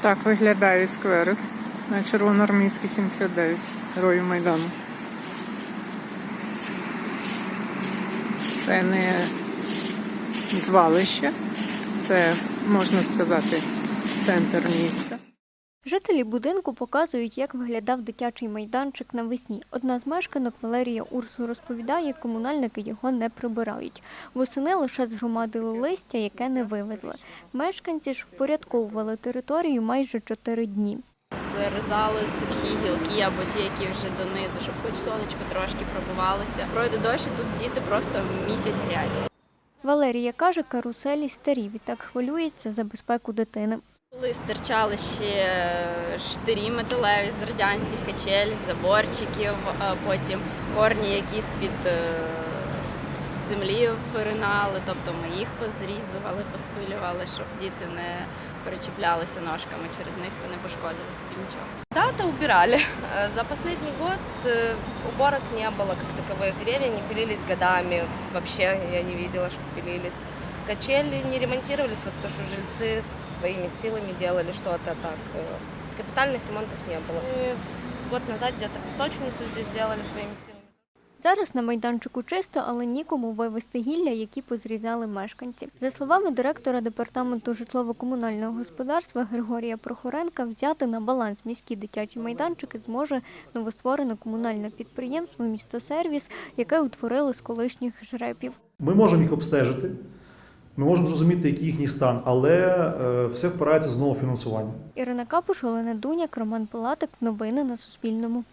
Так виглядає скверик на Червоноармійській 79, Герою Майдану. Це не звалище, це, можна сказати, центр міста. Жителі будинку показують, як виглядав дитячий майданчик навесні. Одна з мешканок Валерія Урсу розповідає, комунальники його не прибирають. Восени лише згромадили листя, яке не вивезли. Мешканці ж впорядковували територію майже чотири дні. Зрізали сухі гілки або ті, які вже донизу, щоб хоч сонечко трошки пробивалося. Пройде дощ, і тут діти просто місять грязь. Валерія каже, каруселі старі, відтак хвилюється за безпеку дитини. Коли стирчали ще штирі металеві з радянських качель, з заборчиків, а потім корні, які з-під е, землі виринали, тобто ми їх позрізували, поспилювали, щоб діти не перечіплялися ножками через них та не пошкодили собі нічого. Да-то убирали. Э, За последний год э, уборок не было как таковых. Деревья не пилились годами. Вообще я не видела, что пилились. Качели не ремонтировались, вот то, что жильцы своими силами делали что-то так. э, Капитальных ремонтов не было. И год назад где-то песочницу здесь делали своими силами. Зараз на майданчику чисто, але нікому вивезти гілля, які позрізали мешканці. За словами директора департаменту житлово-комунального господарства Григорія Прохоренка, взяти на баланс міські дитячі майданчики зможе новостворене комунальне підприємство Містосервіс, яке утворили з колишніх жрепів. Ми можемо їх обстежити, ми можемо зрозуміти, який їхній стан, але е, все впирається знову фінансування. Ірина Капуш, Олена Дуняк, Роман Пилатик. Новини на Суспільному.